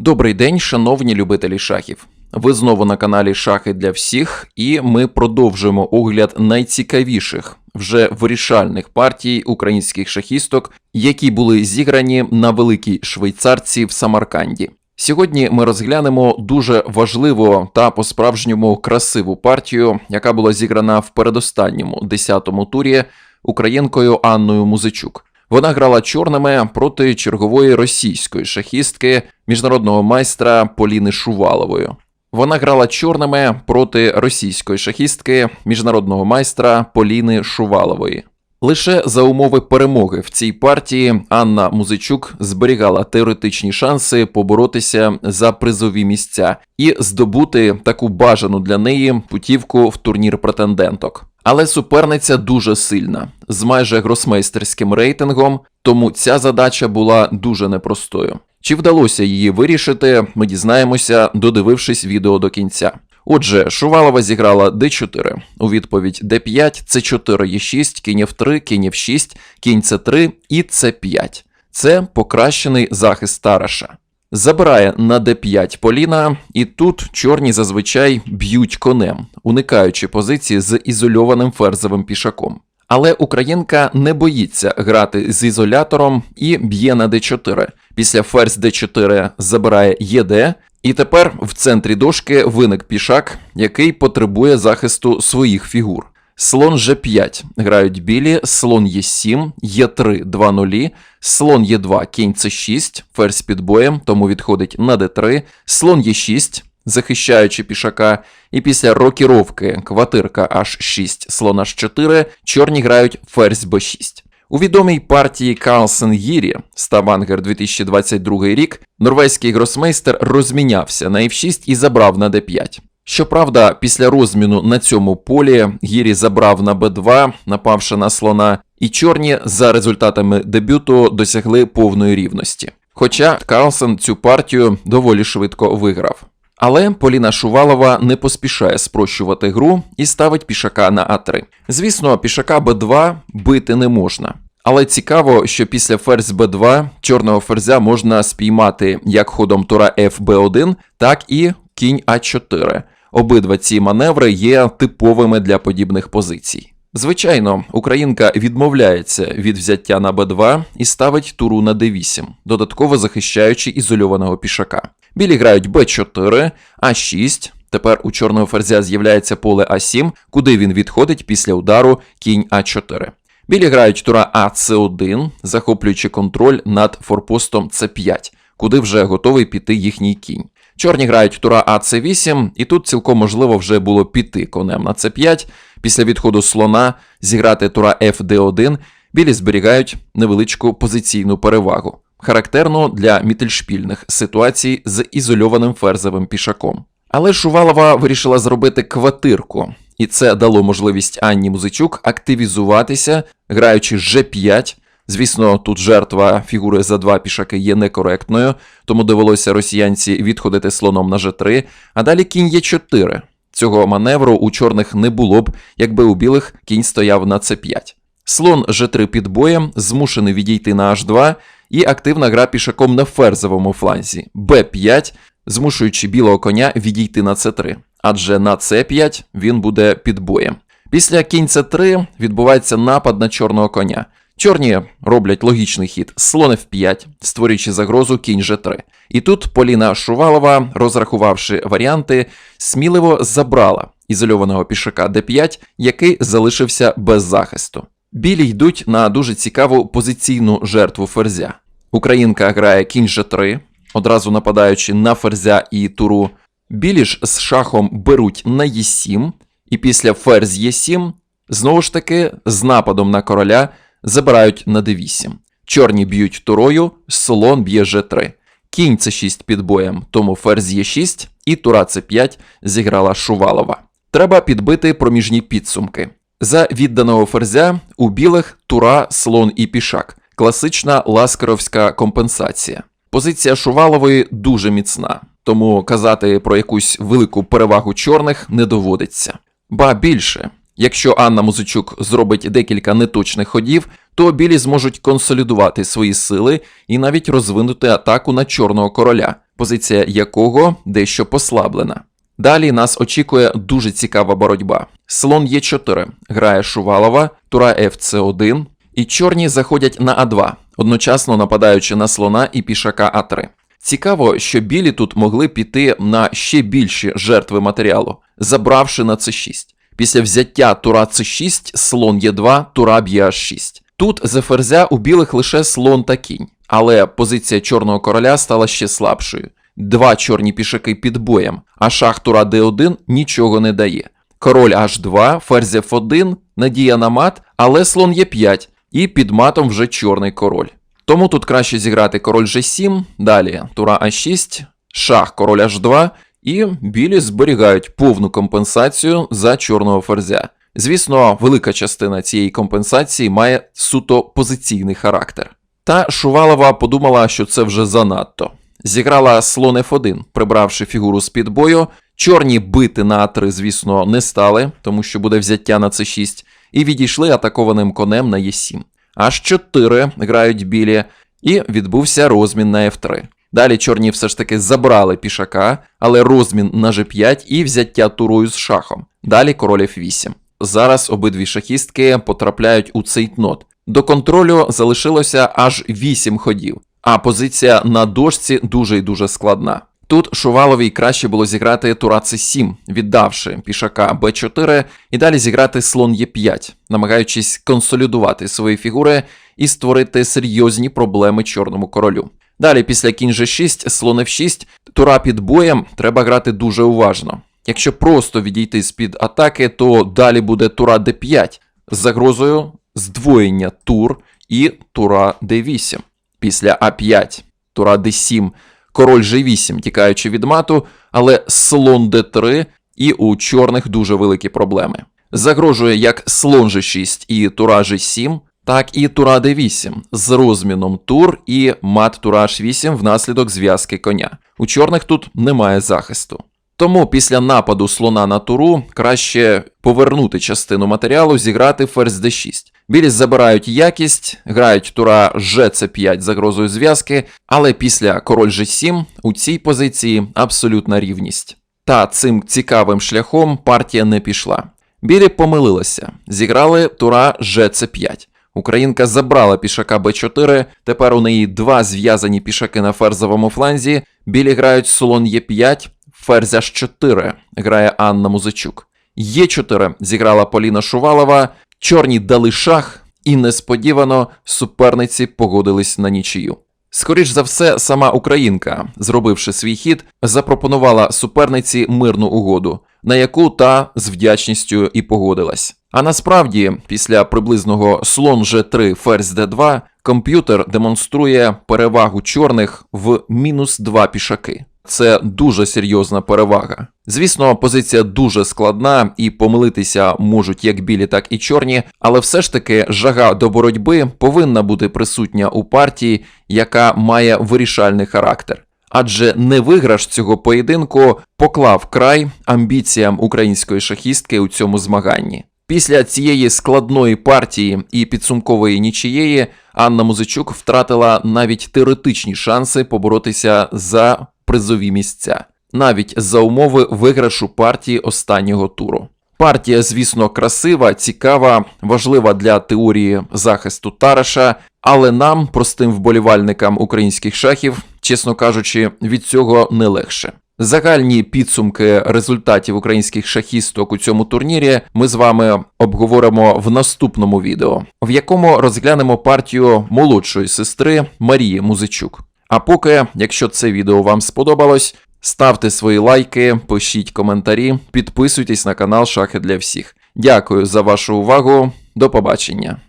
Добрий день, шановні любителі шахів. Ви знову на каналі Шахи для всіх, і ми продовжуємо огляд найцікавіших вже вирішальних партій українських шахісток, які були зіграні на великій швейцарці в Самарканді. Сьогодні ми розглянемо дуже важливу та по-справжньому красиву партію, яка була зіграна в передостанньому 10-му турі українкою Анною Музичук. Вона грала чорними проти чергової російської шахістки міжнародного майстра Поліни Шувалової. Вона грала чорними проти російської шахістки міжнародного майстра Поліни Шувалової. Лише за умови перемоги в цій партії Анна Музичук зберігала теоретичні шанси поборотися за призові місця і здобути таку бажану для неї путівку в турнір претенденток. Але суперниця дуже сильна, з майже гросмейстерським рейтингом, тому ця задача була дуже непростою. Чи вдалося її вирішити, ми дізнаємося, додивившись відео до кінця. Отже, Шувалова зіграла d4, у відповідь d5, c4, e6, кінь f3, кінь f6, кінь c3 і c5. Це покращений захист Тараша. Забирає на d5 Поліна, і тут чорні зазвичай б'ють конем, уникаючи позиції з ізольованим ферзовим пішаком. Але українка не боїться грати з ізолятором і б'є на d4. Після ферзь d4 забирає єд, і тепер в центрі дошки виник пішак, який потребує захисту своїх фігур. Слон G5 грають білі, слон Е7, Е3 2 0, слон Е2, кінь С6, ферзь під боєм, тому відходить на d3, слон Е6, захищаючи пішака, і після рокіровки квартирка H6, слон H4, чорні грають ферзь b6. У відомій партії Карлсен Гірі Ставангер 2022 рік. Норвезький гросмейстер розмінявся на F6 і забрав на d5. Щоправда, після розміну на цьому полі Гірі забрав на b2, напавши на слона, і чорні за результатами дебюту досягли повної рівності. Хоча Карлсен цю партію доволі швидко виграв. Але Поліна Шувалова не поспішає спрощувати гру і ставить пішака на А3. Звісно, пішака Б2 бити не можна. Але цікаво, що після ферзь Б2 чорного ферзя можна спіймати як ходом тура ФБ1, так і кінь А4. Обидва ці маневри є типовими для подібних позицій. Звичайно, українка відмовляється від взяття на Б2 і ставить туру на Д8, додатково захищаючи ізольованого пішака. Білі грають Б4, А6. Тепер у чорного ферзя з'являється поле А7, куди він відходить після удару кінь А4. Білі грають тура АС1, захоплюючи контроль над форпостом С5, куди вже готовий піти їхній кінь. Чорні грають тура АС8, і тут цілком можливо вже було піти конем на С5. Після відходу слона зіграти тура ФД1, білі зберігають невеличку позиційну перевагу, характерну для мітельшпільних ситуацій з ізольованим ферзовим пішаком. Але Шувалова вирішила зробити квартирку, і це дало можливість Анні Музичук активізуватися, граючи G5. Звісно, тут жертва фігури за два пішаки є некоректною, тому довелося росіянці відходити слоном на G3, а далі кінь Е4. Цього маневру у чорних не було б, якби у білих кінь стояв на С5. Слон G3 під боєм змушений відійти на H2, і активна гра пішаком на ферзовому фланзі Б5, змушуючи білого коня відійти на С3, адже на С5 він буде під боєм. Після кінь С3 відбувається напад на чорного коня. Чорні роблять логічний хід слон F5, створюючи загрозу кінь G3. І тут Поліна Шувалова, розрахувавши варіанти, сміливо забрала ізольованого пішака D5, який залишився без захисту. Білі йдуть на дуже цікаву позиційну жертву ферзя. Українка грає кінь G3, одразу нападаючи на ферзя і туру. Білі ж з шахом беруть на Е7, і після ферзь Е7, знову ж таки, з нападом на короля забирають на d8. Чорні б'ють турою, слон б'є G3. Кінь С6 під боєм, тому ферзь Е6 і тура С5 зіграла Шувалова. Треба підбити проміжні підсумки. За відданого ферзя у білих тура, слон і пішак. Класична ласкаровська компенсація. Позиція Шувалової дуже міцна, тому казати про якусь велику перевагу чорних не доводиться. Ба більше, якщо Анна Музичук зробить декілька неточних ходів, то білі зможуть консолідувати свої сили і навіть розвинути атаку на чорного короля, позиція якого дещо послаблена. Далі нас очікує дуже цікава боротьба. Слон Е4 грає Шувалова, тура ФЦ1, і чорні заходять на А2, одночасно нападаючи на слона і пішака А3. Цікаво, що білі тут могли піти на ще більші жертви матеріалу, забравши на С6. Після взяття тура С6, слон Е2, тура б'є H6. Тут за ферзя у білих лише слон та кінь, але позиція чорного короля стала ще слабшою. Два чорні пішаки під боєм, а шах тура Д1 нічого не дає. Король H2, ферзь F1, надія на мат, але слон Е5, і під матом вже чорний король. Тому тут краще зіграти король G7, далі тура А6, шах король H2, і білі зберігають повну компенсацію за чорного ферзя. Звісно, велика частина цієї компенсації має суто позиційний характер. Та Шувалова подумала, що це вже занадто. Зіграла слон F1, прибравши фігуру з-під бою. Чорні бити на А3, звісно, не стали, тому що буде взяття на С6, і відійшли атакованим конем на Е7. H4 грають білі, і відбувся розмін на F3. Далі чорні все ж таки забрали пішака, але розмін на G5 і взяття турою з шахом. Далі король F8. Зараз обидві шахістки потрапляють у цейтнот. До контролю залишилося аж 8 ходів, а позиція на дошці дуже і дуже складна. Тут Шуваловій краще було зіграти тура С7, віддавши пішака Б4, і далі зіграти слон Е5, намагаючись консолідувати свої фігури і створити серйозні проблеми чорному королю. Далі, після кінь G6, слон F6, тура під боєм треба грати дуже уважно. Якщо просто відійти з-під атаки, то далі буде тура d5 з загрозою здвоєння тур і тура d8. Після А5, тура d7, король G8, тікаючи від мату, але слон d3 і у чорних дуже великі проблеми. Загрожує як слон G6 і тура G7, так і тура d8 з розміном тур і мат тура H8 внаслідок зв'язки коня. У чорних тут немає захисту. Тому після нападу слона на туру краще повернути частину матеріалу, зіграти ферзь d6. Білі забирають якість, грають тура G5 загрозою зв'язки, але після король G7 у цій позиції абсолютна рівність. Та цим цікавим шляхом партія не пішла. Білі помилилися, зіграли тура G5. Українка забрала пішака Б4, тепер у неї два зв'язані пішаки на ферзовому фланзі, білі грають слон Е5, ферзь H4 грає Анна Музичук. Е4 зіграла Поліна Шувалова, чорні дали шах, і несподівано суперниці погодились на нічию. Скоріш за все, сама Українка, зробивши свій хід, запропонувала суперниці мирну угоду, на яку та з вдячністю і погодилась. А насправді, після приблизного слон G3 ферзь D2, комп'ютер демонструє перевагу чорних в мінус 2 пішаки. Це дуже серйозна перевага. Звісно, позиція дуже складна, і помилитися можуть як білі, так і чорні, але все ж таки жага до боротьби повинна бути присутня у партії, яка має вирішальний характер. Адже не виграш цього поєдинку поклав край амбіціям української шахістки у цьому змаганні. Після цієї складної партії і підсумкової нічієї Анна Музичук втратила навіть теоретичні шанси поборотися за призові місця, навіть за умови виграшу партії останнього туру. Партія, звісно, красива, цікава, важлива для теорії захисту Тараша, але нам, простим вболівальникам українських шахів, чесно кажучи, від цього не легше. Загальні підсумки результатів українських шахісток у цьому турнірі ми з вами обговоримо в наступному відео, в якому розглянемо партію молодшої сестри Марії Музичук. А поки, якщо це відео вам сподобалось, ставте свої лайки, пишіть коментарі, підписуйтесь на канал Шахи для всіх. Дякую за вашу увагу. До побачення.